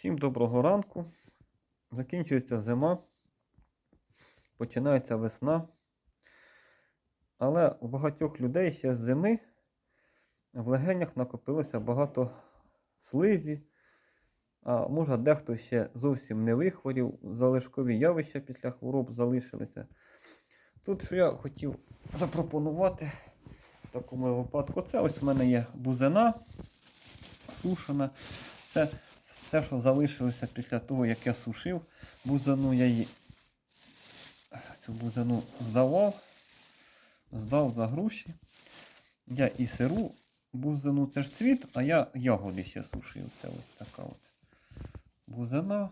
Всім доброго ранку. Закінчується зима, починається весна. Але у багатьох людей ще з зими в легенях накопилося багато слизі, а може дехто ще зовсім не вихворів, залишкові явища після хвороб залишилися. Тут що я хотів запропонувати в такому випадку, це ось в мене є бузина сушена. Це все, що залишилося після того, як я сушив бузину, я її цю бузину здавав, здав за гроші. Я і сиру бузину, це ж цвіт, а я ягоди ще сушив. Це ось така от бузина.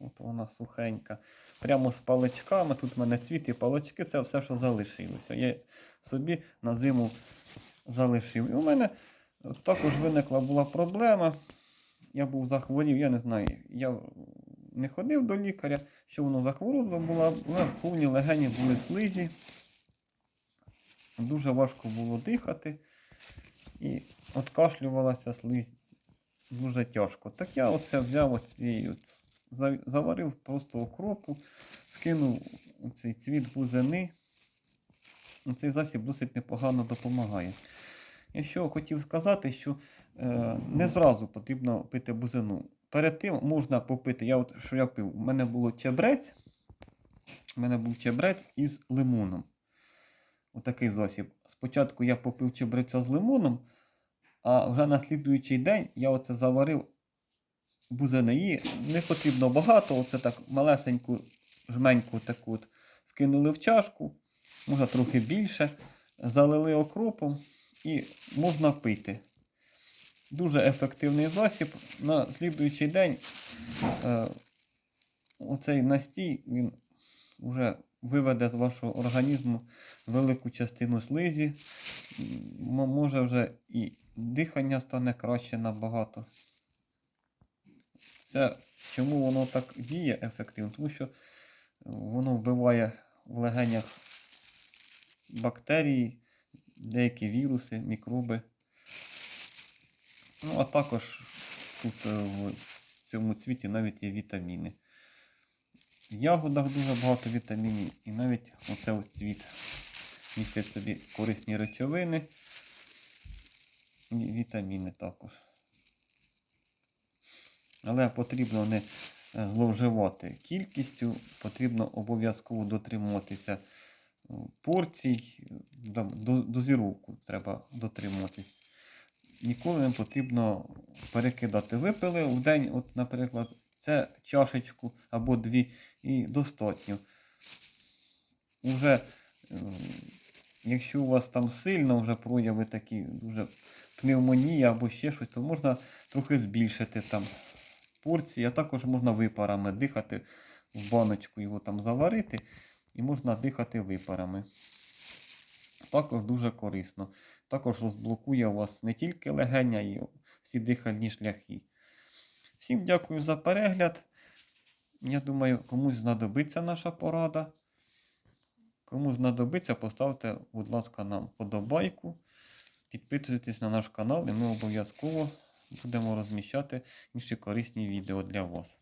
От вона сухенька. Прямо з паличками. Тут в мене цвіт і палички, це все, що залишилося. Я собі на зиму залишив. І у мене також виникла була проблема. Я був захворів, я не знаю. Я не ходив до лікаря, що воно за хвороба була, але повні легені були слизі. Дуже важко було дихати. І откашлювалася слизь дуже тяжко. Так я оце взяв от, заварив просто окропу, скинув цей цвіт бузини. Цей засіб досить непогано допомагає. Я що хотів сказати, що е, не зразу потрібно пити бузину. Перед тим можна попити. Я от що я пив, у мене було чебрець. У мене був чебрець із лимоном. Отакий засіб. Спочатку я попив чебреця з лимоном, а вже на слідуючий день я оце заварив бузини. Не потрібно багато, оце так малесеньку жменьку таку от вкинули в чашку, можна трохи більше, залили окропом і можна пити. Дуже ефективний засіб. На слідуючий день е, оцей настій він вже виведе з вашого організму велику частину слизі. Може вже і дихання стане краще набагато. Це чому воно так діє ефективно? Тому що воно вбиває в легенях бактерії, деякі віруси, мікроби. Ну, а також тут е, в цьому цвіті навіть є вітаміни. В ягодах дуже багато вітамінів і навіть оце ось цвіт містить собі корисні речовини і вітаміни також. Але потрібно не е, зловживати кількістю, потрібно обов'язково дотримуватися порцій, дозіровку треба дотримуватись. Ніколи не потрібно перекидати. Випили в день, от, наприклад, це чашечку або дві і достатньо. Уже, е, якщо у вас там сильно вже прояви такі, дуже пневмонія або ще щось, то можна трохи збільшити там порції, а також можна випарами дихати в баночку, його там заварити, і можна дихати випарами. Також дуже корисно. Також розблокує у вас не тільки легеня, і всі дихальні шляхи. Всім дякую за перегляд. Я думаю, комусь знадобиться наша порада. Кому знадобиться, поставте, будь ласка, нам подобайку. Підписуйтесь на наш канал, і ми обов'язково будемо розміщати інші корисні відео для вас.